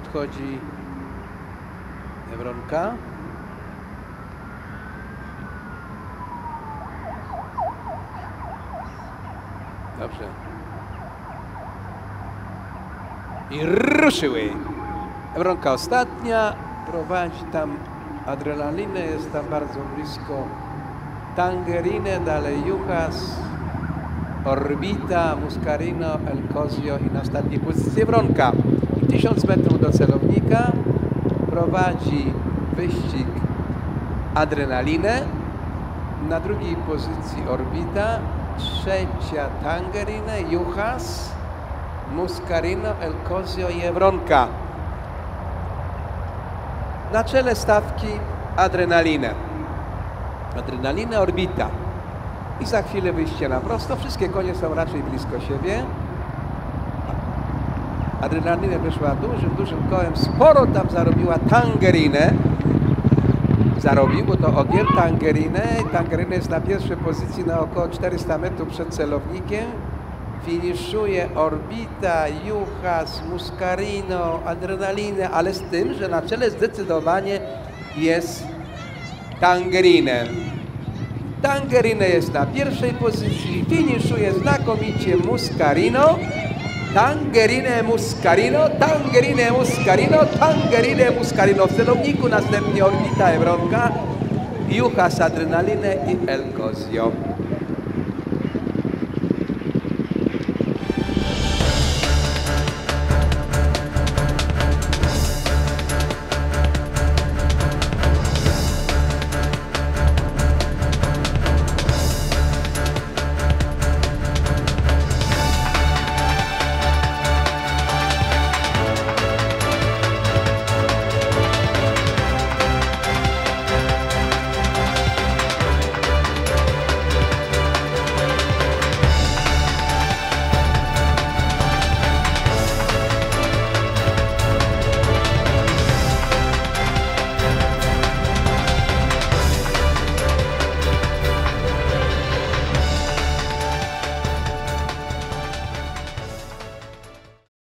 podchodzi Ewronka. Dobrze. I ruszyły. Ewronka ostatnia, prowadzi tam adrenalinę, jest tam bardzo blisko Tangerinę, dalej Juchas, Orbita, Muscarino, El Cosio i na ostatniej pozycji Ewronka. I 1000 metrów do celownika prowadzi wyścig Adrenalinę, na drugiej pozycji Orbita, trzecia Tangerine, Juchas, Muscarino, El Cosio i Ewronka. Na czele stawki Adrenalinę. Adrenalinę Orbita. I za chwilę wyjście na prosto. Wszystkie konie są raczej blisko siebie. Adrenalinę wyszła dużym, dużym kołem. Sporo tam zarobiła Tangerinę. Zarobił, bo to ogier Tangerinę. Tangerinę jest na pierwszej pozycji na około 400 metrów przed celownikiem. Finiszuje Orbita, Juchas, Muscarino, Adrenalinę, ale z tym, że na czele zdecydowanie jest Tangerinę. Tangerinę jest na pierwszej pozycji, finiszuje znakomicie Muscarino. Tangerinę Muscarino, Tangerinę Muscarino, Tangerinę Muscarino w celowniku, następnie Orbita Ewronka, Juchas Adrenalinę i El Cosio.